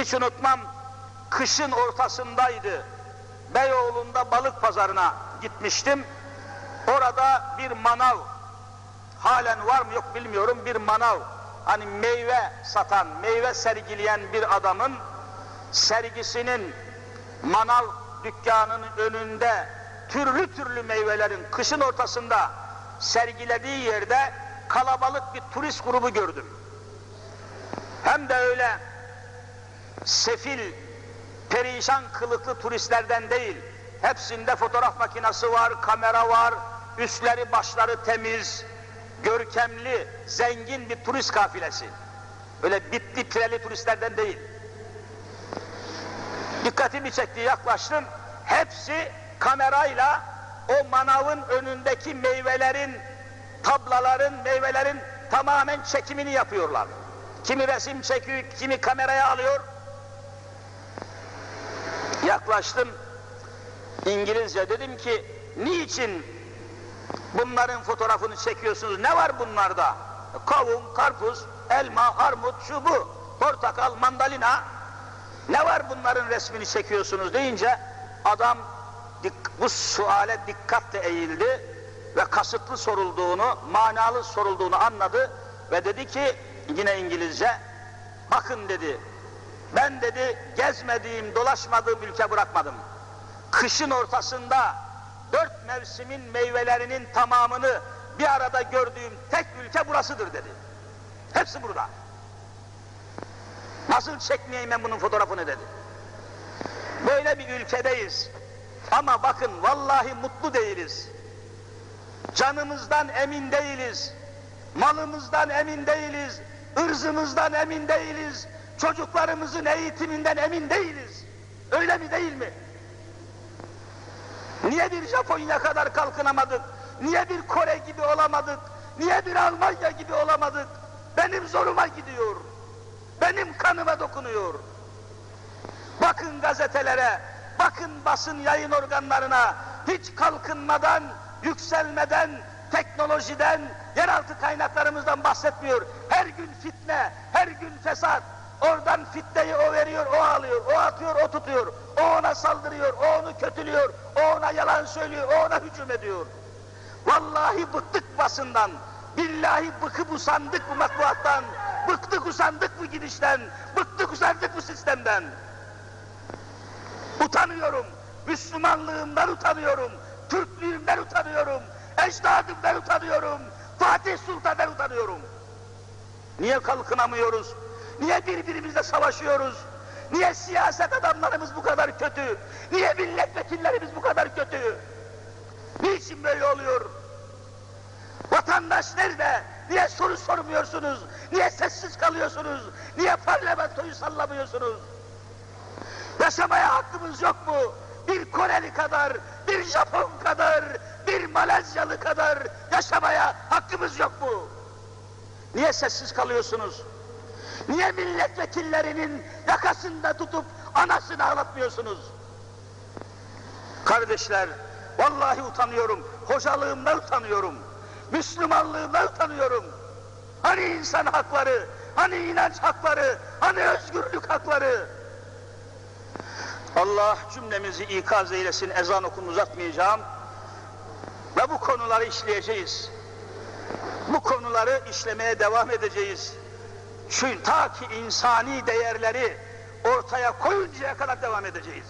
Hiç unutmam, kışın ortasındaydı. Beyoğlu'nda balık pazarına gitmiştim. Orada bir manav, halen var mı yok bilmiyorum, bir manav, hani meyve satan, meyve sergileyen bir adamın sergisinin manav dükkanının önünde türlü türlü meyvelerin kışın ortasında sergilediği yerde kalabalık bir turist grubu gördüm. Hem de öyle sefil, perişan kılıklı turistlerden değil. Hepsinde fotoğraf makinesi var, kamera var, üstleri başları temiz, görkemli, zengin bir turist kafilesi. Öyle bitti pireli turistlerden değil. Dikkatimi çekti, yaklaştım. Hepsi kamerayla o manavın önündeki meyvelerin, tablaların, meyvelerin tamamen çekimini yapıyorlar. Kimi resim çekiyor, kimi kameraya alıyor. Yaklaştım, İngilizce dedim ki, niçin bunların fotoğrafını çekiyorsunuz, ne var bunlarda? Kavun, karpuz, elma, armut, şu bu, portakal, mandalina, ne var bunların resmini çekiyorsunuz? deyince, adam bu suale dikkatle eğildi ve kasıtlı sorulduğunu, manalı sorulduğunu anladı ve dedi ki, yine İngilizce, bakın dedi, ben dedi gezmediğim, dolaşmadığım ülke bırakmadım. Kışın ortasında dört mevsimin meyvelerinin tamamını bir arada gördüğüm tek ülke burasıdır dedi. Hepsi burada. Nasıl çekmeyeyim ben bunun fotoğrafını dedi. Böyle bir ülkedeyiz. Ama bakın vallahi mutlu değiliz. Canımızdan emin değiliz. Malımızdan emin değiliz. ırzımızdan emin değiliz. Çocuklarımızın eğitiminden emin değiliz. Öyle mi değil mi? Niye bir Japonya kadar kalkınamadık? Niye bir Kore gibi olamadık? Niye bir Almanya gibi olamadık? Benim zoruma gidiyor. Benim kanıma dokunuyor. Bakın gazetelere, bakın basın yayın organlarına, hiç kalkınmadan, yükselmeden, teknolojiden, yeraltı kaynaklarımızdan bahsetmiyor. Her gün fitne, her gün fesat. Oradan fitneyi o veriyor, o alıyor, o atıyor, o tutuyor. O ona saldırıyor, o onu kötülüyor, o ona yalan söylüyor, o ona hücum ediyor. Vallahi bıktık basından, billahi bıkıp usandık bu matbuattan, bıktık usandık bu gidişten, bıktık usandık bu sistemden. Utanıyorum, Müslümanlığımdan utanıyorum, Türklüğümden utanıyorum, ecdadımdan utanıyorum, Fatih Sultan'dan utanıyorum. Niye kalkınamıyoruz? Niye birbirimizle savaşıyoruz? Niye siyaset adamlarımız bu kadar kötü? Niye milletvekillerimiz bu kadar kötü? Niçin böyle oluyor? Vatandaş nerede? Niye soru sormuyorsunuz? Niye sessiz kalıyorsunuz? Niye parlamentoyu sallamıyorsunuz? Yaşamaya hakkımız yok mu? Bir Koreli kadar, bir Japon kadar, bir Malezyalı kadar yaşamaya hakkımız yok mu? Niye sessiz kalıyorsunuz? Niye milletvekillerinin yakasında tutup anasını ağlatmıyorsunuz? Kardeşler, vallahi utanıyorum, hocalığımdan utanıyorum, Müslümanlığımdan utanıyorum. Hani insan hakları, hani inanç hakları, hani özgürlük hakları? Allah cümlemizi ikaz eylesin, ezan okunu uzatmayacağım. Ve bu konuları işleyeceğiz. Bu konuları işlemeye devam edeceğiz. Çünkü ta ki insani değerleri ortaya koyuncaya kadar devam edeceğiz.